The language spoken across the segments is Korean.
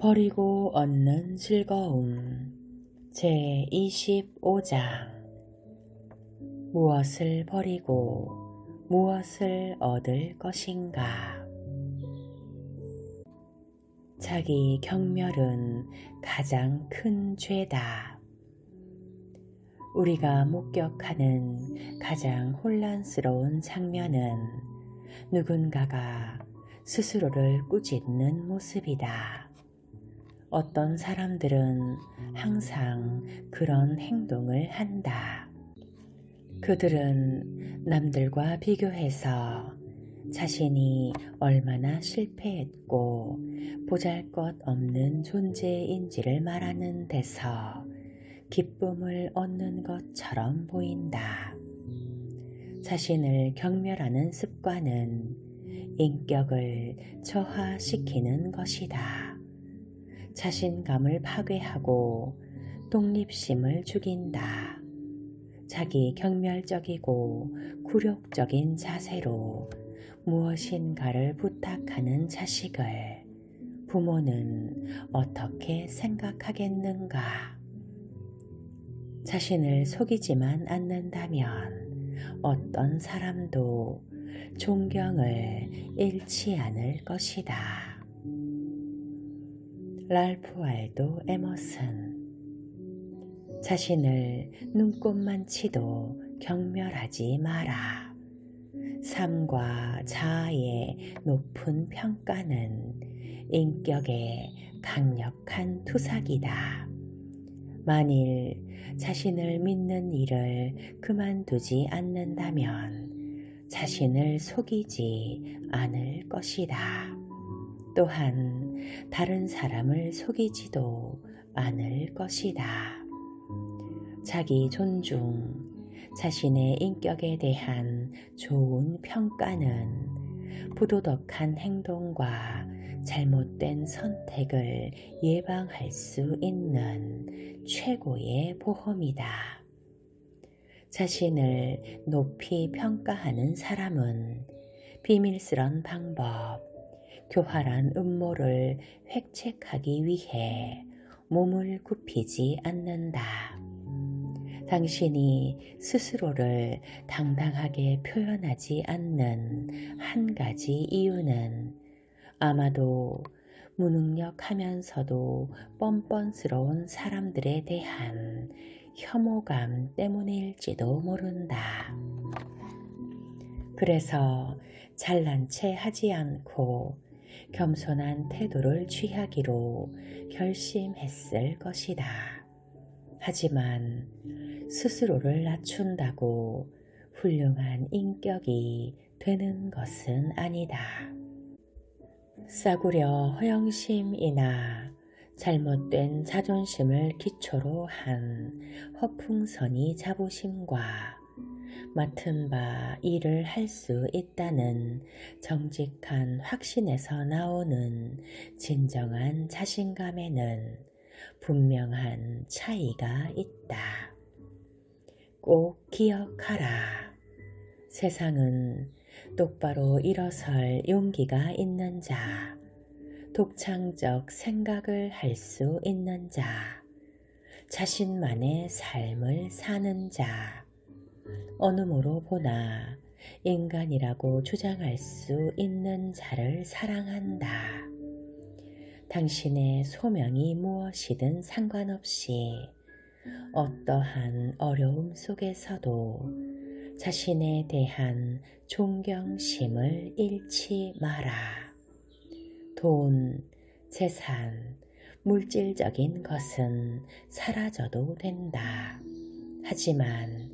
버리고 얻는 즐거움 제 25장 무엇을 버리고 무엇을 얻을 것인가 자기 경멸은 가장 큰 죄다. 우리가 목격하는 가장 혼란스러운 장면은 누군가가 스스로를 꾸짖는 모습이다. 어떤 사람들은 항상 그런 행동을 한다. 그들은 남들과 비교해서 자신이 얼마나 실패했고 보잘 것 없는 존재인지를 말하는 데서 기쁨을 얻는 것처럼 보인다. 자신을 경멸하는 습관은 인격을 저하시키는 것이다. 자신감을 파괴하고 독립심을 죽인다. 자기 경멸적이고 굴욕적인 자세로 무엇인가를 부탁하는 자식을 부모는 어떻게 생각하겠는가? 자신을 속이지만 않는다면 어떤 사람도 존경을 잃지 않을 것이다. 랄프 알도 에머슨 자신을 눈꼽만 치도 경멸하지 마라. 삶과 자아의 높은 평가는 인격의 강력한 투삭이다. 만일 자신을 믿는 일을 그만두지 않는다면 자신을 속이지 않을 것이다. 또한 다른 사람을 속이지도 않을 것이다. 자기 존중, 자신의 인격에 대한 좋은 평가는 부도덕한 행동과 잘못된 선택을 예방할 수 있는 최고의 보험이다. 자신을 높이 평가하는 사람은 비밀스런 방법, 교활한 음모를 획책하기 위해 몸을 굽히지 않는다. 당신이 스스로를 당당하게 표현하지 않는 한 가지 이유는 아마도 무능력하면서도 뻔뻔스러운 사람들에 대한 혐오감 때문일지도 모른다. 그래서 잘난 체 하지 않고 겸손한 태도를 취하기로 결심했을 것이다. 하지만 스스로를 낮춘다고 훌륭한 인격이 되는 것은 아니다. 싸구려 허영심이나 잘못된 자존심을 기초로 한 허풍선이 자부심과 맡은 바 일을 할 수 있다는 정직한 확신에서 나오는 진정한 자신감에는 분명한 차이가 있다. 꼭 기억하라. 세상은 똑바로 일어설 용기가 있는 자, 독창적 생각을 할 수 있는 자, 자신만의 삶을 사는 자, 어느 모로 보나 인간이라고 주장할 수 있는 자를 사랑한다. 당신의 소명이 무엇이든 상관없이 어떠한 어려움 속에서도 자신에 대한 존경심을 잃지 마라. 돈, 재산, 물질적인 것은 사라져도 된다. 하지만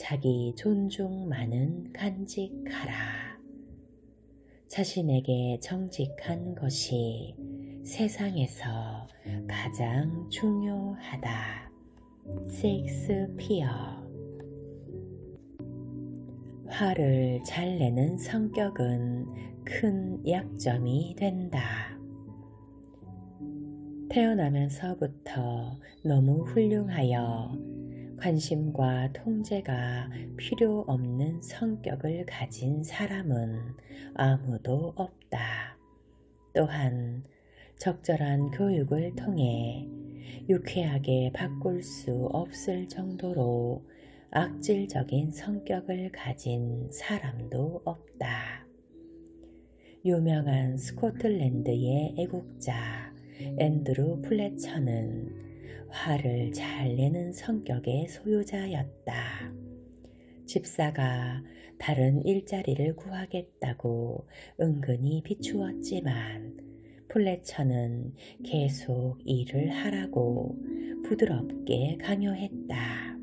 자기 존중만은 간직하라. 자신에게 정직한 것이 세상에서 가장 중요하다. 셰익스피어 화를 잘 내는 성격은 큰 약점이 된다. 태어나면서부터 너무 훌륭하여 관심과 통제가 필요 없는 성격을 가진 사람은 아무도 없다. 또한 적절한 교육을 통해 유쾌하게 바꿀 수 없을 정도로 악질적인 성격을 가진 사람도 없다. 유명한 스코틀랜드의 애국자 앤드루 플래처는 화를 잘 내는 성격의 소유자였다. 집사가 다른 일자리를 구하겠다고 은근히 비추었지만 플래처는 계속 일을 하라고 부드럽게 강요했다.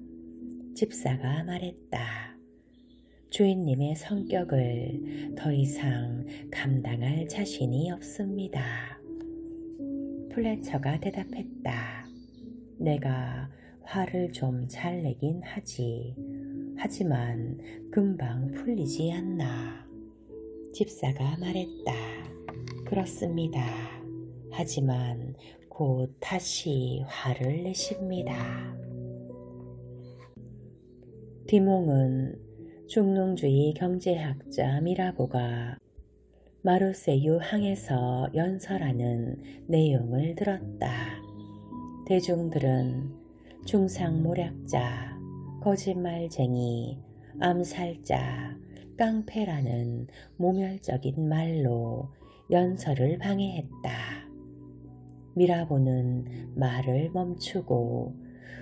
집사가 말했다. 주인님의 성격을 더 이상 감당할 자신이 없습니다. 플래처가 대답했다. 내가 화를 좀 잘 내긴 하지. 하지만 금방 풀리지 않나. 집사가 말했다. 그렇습니다. 하지만 곧 다시 화를 내십니다. 디몽은 중농주의 경제학자 미라보가 마르세유 항에서 연설하는 내용을 들었다. 대중들은 중상모략자, 거짓말쟁이, 암살자, 깡패라는 모멸적인 말로 연설을 방해했다. 미라보는 말을 멈추고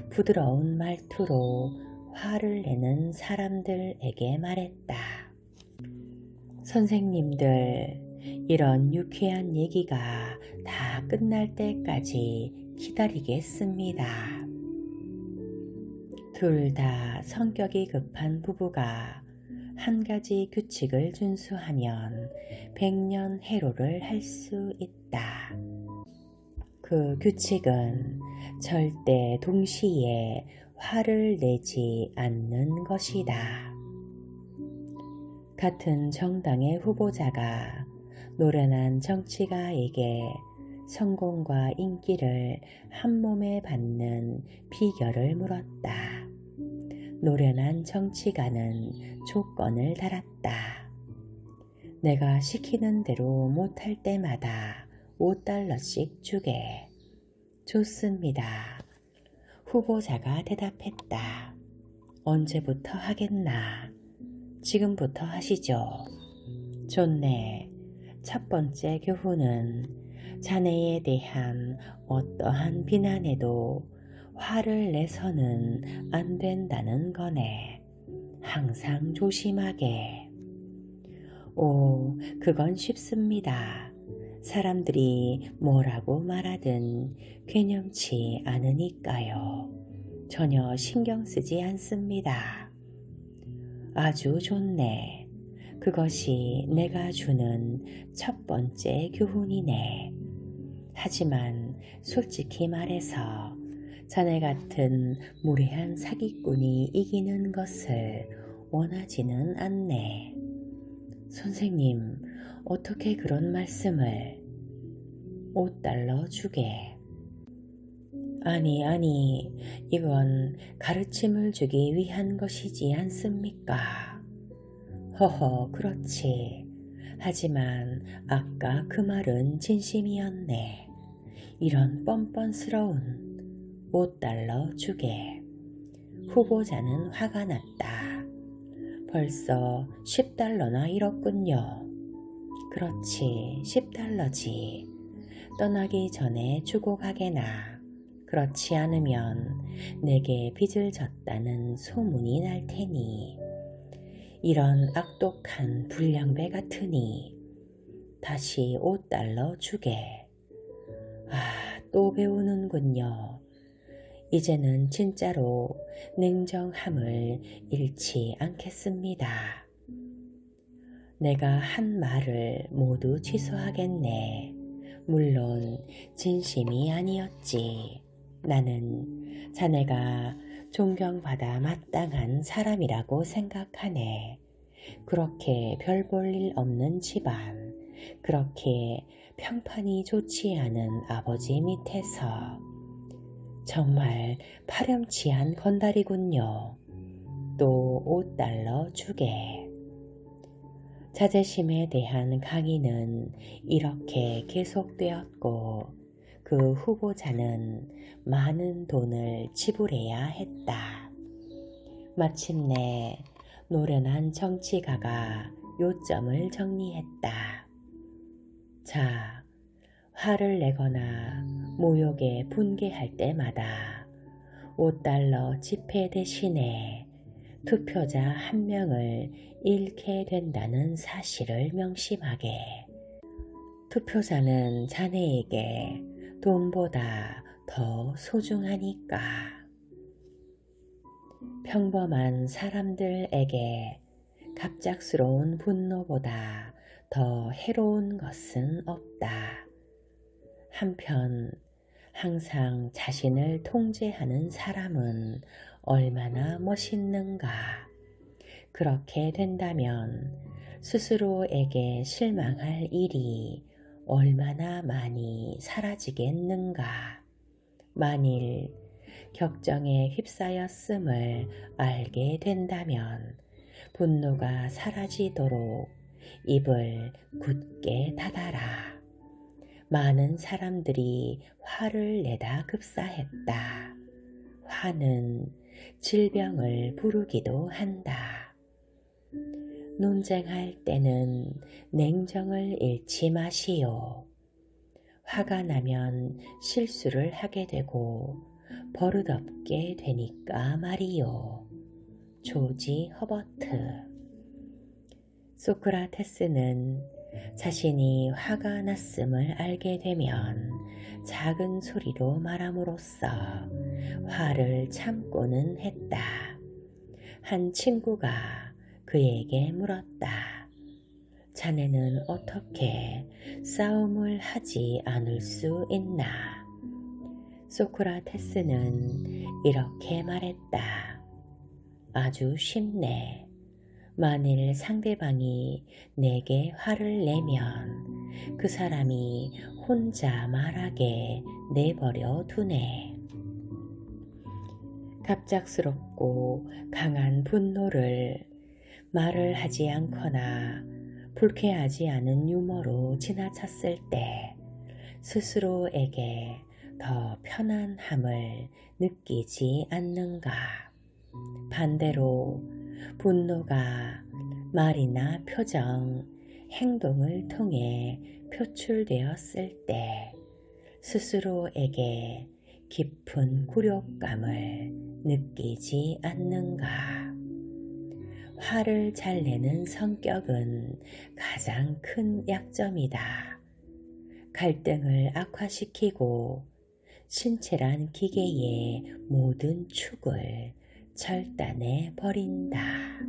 부드러운 말투로 화를 내는 사람들에게 말했다. 선생님들, 이런 유쾌한 얘기가 다 끝날 때까지 기다리겠습니다. 둘 다 성격이 급한 부부가 한 가지 규칙을 준수하면 백년 해로를 할 수 있다. 그 규칙은 절대 동시에 화를 내지 않는 것이다. 같은 정당의 후보자가 노련한 정치가에게 성공과 인기를 한 몸에 받는 비결을 물었다. 노련한 정치가는 조건을 달았다. 내가 시키는 대로 못할 때마다 5달러씩 주게. 좋습니다. 후보자가 대답했다. 언제부터 하겠나? 지금부터 하시죠. 좋네. 첫 번째 교훈은 자네에 대한 어떠한 비난에도 화를 내서는 안 된다는 거네. 항상 조심하게. 오, 그건 쉽습니다. 사람들이 뭐라고 말하든 괴념치 않으니까요. 전혀 신경 쓰지 않습니다. 아주 좋네. 그것이 내가 주는 첫 번째 교훈이네. 하지만 솔직히 말해서 자네 같은 무례한 사기꾼이 이기는 것을 원하지는 않네. 선생님, 어떻게 그런 말씀을 5달러 주게. 아니, 아니, 이건 가르침을 주기 위한 것이지 않습니까? 허허, 그렇지. 하지만 아까 그 말은 진심이었네. 이런 뻔뻔스러운 5달러 주게. 후보자는 화가 났다. 벌써 10달러나 잃었군요. 그렇지, 10달러지. 떠나기 전에 주고 가게나. 그렇지 않으면 내게 빚을 졌다는 소문이 날 테니. 이런 악독한 불량배 같으니 다시 5달러 주게. 아, 또 배우는군요. 이제는 진짜로 냉정함을 잃지 않겠습니다. 내가 한 말을 모두 취소하겠네. 물론 진심이 아니었지. 나는 자네가 존경받아 마땅한 사람이라고 생각하네. 그렇게 별 볼 일 없는 집안, 그렇게 평판이 좋지 않은 아버지 밑에서 정말 파렴치한 건달이군요. 또 5달러 주게. 자제심에 대한 강의는 이렇게 계속되었고 그 후보자는 많은 돈을 지불해야 했다. 마침내 노련한 정치가가 요점을 정리했다. 자, 화를 내거나 모욕에 분개할 때마다 5달러 지폐 대신에 투표자 한 명을 잃게 된다는 사실을 명심하게. 투표자는 자네에게 돈보다 더 소중하니까. 평범한 사람들에게 갑작스러운 분노보다 더 해로운 것은 없다. 한편 항상 자신을 통제하는 사람은 얼마나 멋있는가. 그렇게 된다면 스스로에게 실망할 일이 얼마나 많이 사라지겠는가. 만일 격정에 휩싸였음을 알게 된다면 분노가 사라지도록 입을 굳게 닫아라. 많은 사람들이 화를 내다 급사했다. 화는 질병을 부르기도 한다. 논쟁할 때는 냉정을 잃지 마시오. 화가 나면 실수를 하게 되고 버릇없게 되니까 말이요. 조지 허버트 소크라테스는 자신이 화가 났음을 알게 되면 작은 소리로 말함으로써 화를 참고는 했다. 한 친구가 그에게 물었다. 자네는 어떻게 싸움을 하지 않을 수 있나? 소크라테스는 이렇게 말했다. 아주 쉽네. 만일 상대방이 내게 화를 내면 그 사람이 혼자 말하게 내버려 두네. 갑작스럽고 강한 분노를 말을 하지 않거나 불쾌하지 않은 유머로 지나쳤을 때 스스로에게 더 편안함을 느끼지 않는가. 반대로 분노가 말이나 표정, 행동을 통해 표출되었을 때 스스로에게 깊은 굴욕감을 느끼지 않는가. 화를 잘 내는 성격은 가장 큰 약점이다. 갈등을 악화시키고 신체란 기계의 모든 축을 절단해 버린다.